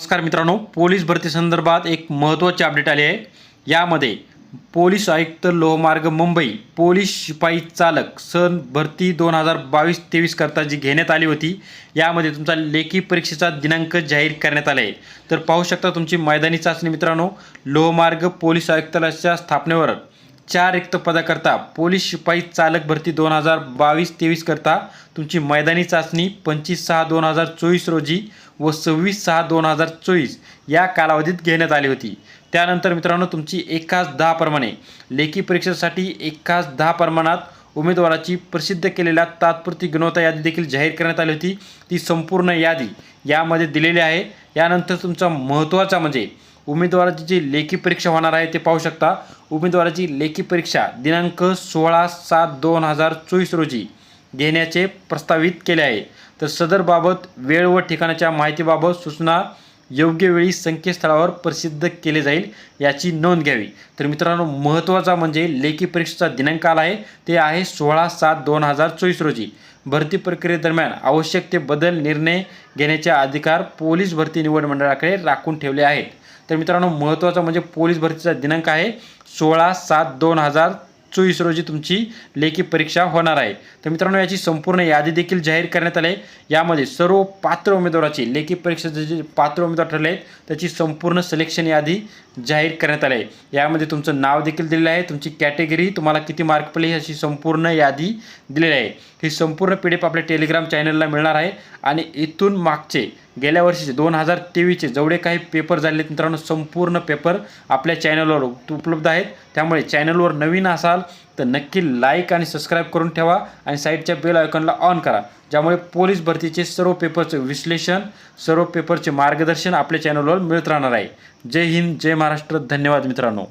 नमस्कार मित्रांनो पोलीस भरती संदर्भात एक महत्त्वाची अपडेट आली आहे. यामध्ये पोलीस आयुक्त लोहमार्ग मुंबई पोलीस शिपाई चालक सन भरती दोन हजार बावीस तेवीस करता जी घेण्यात आली होती यामध्ये तुमचा लेखी परीक्षेचा दिनांक जाहीर करण्यात आला आहे. तर पाहू शकता तुमची मैदानी चाचणी मित्रांनो लोहमार्ग पोलीस आयुक्तालयाच्या स्थापनेवर. चार रिक्त पदाकरता पोलीस शिपाई चालक भरती दोन हजार बावीस तेवीस करता तुमची मैदानी चाचणी पंचवीस सहा दोन हजार चोवीस रोजी व सव्वीस सहा दोन हजार चोवीस या कालावधीत घेण्यात आली होती. त्यानंतर मित्रांनो तुमची एकाच दहा प्रमाणे लेखी परीक्षेसाठी एकाच दहा प्रमाणात उमेदवाराची प्रसिद्ध केलेल्या तात्पुरती गुणवत्ता यादी देखील जाहीर करण्यात आली होती. ती संपूर्ण यादी यामध्ये दिलेली आहे. यानंतर तुमचा महत्त्वाचा म्हणजे उमेदवाराची जी लेखी परीक्षा होणार आहे ते पाहू शकता. उमेदवाराची लेखी परीक्षा दिनांक सोळा सात दोन हजार चोवीस रोजी घेण्याचे प्रस्तावित केले आहे. तर सदरबाबत वेळ व ठिकाणाच्या माहितीबाबत सूचना योग्य वेळी संकेतस्थळावर प्रसिद्ध केले जाईल याची नोंद घ्यावी. तर मित्रांनो महत्त्वाचा म्हणजे लेखी परीक्षेचा दिनांक आला आहे. ते आहे सोळा सात दोन हजार चोवीस रोजी. भरती प्रक्रियेदरम्यान आवश्यक ते बदल निर्णय घेण्याचे अधिकार पोलीस भरती निवड मंडळाकडे राखून ठेवले आहेत. तर मित्रांनो महत्त्वाचा म्हणजे पोलीस भरतीचा दिनांक आहे सोळा सात दोन हजार चोवीस रोजी तुमची लेखी परीक्षा होणार आहे. तर मित्रांनो याची संपूर्ण यादी देखील जाहीर करण्यात आली आहे. यामध्ये सर्व पात्र उमेदवाराची लेखी परीक्षेचे जे पात्र उमेदवार ठरले आहेत त्याची संपूर्ण सिलेक्शन यादी जाहीर करण्यात आली आहे. यामध्ये तुमचं नाव देखील दिलेलं आहे. तुमची कॅटेगरी तुम्हाला किती मार्क पडले याची संपूर्ण यादी दिलेली आहे. ही संपूर्ण पी डी एफ आपल्या टेलिग्राम चॅनलला मिळणार आहे. आणि इथून मागचे गेल्या वर्षीचे दोन हजार तेवीसचे जेवढे काही पेपर झाले मित्रांनो संपूर्ण पेपर आपल्या चॅनलवर उपलब्ध आहेत. त्यामुळे चॅनलवर नवीन असाल असाल तर नक्की लाईक आणि सबस्क्राईब करून ठेवा आणि साईडच्या बेल आयकॉनला ऑन करा ज्यामुळे पोलीस भरतीचे सर्व पेपरचे विश्लेषण सर्व पेपरचे मार्गदर्शन आपल्या चॅनलवर मिळत राहणार आहे. जय हिंद जय महाराष्ट्र धन्यवाद मित्रांनो.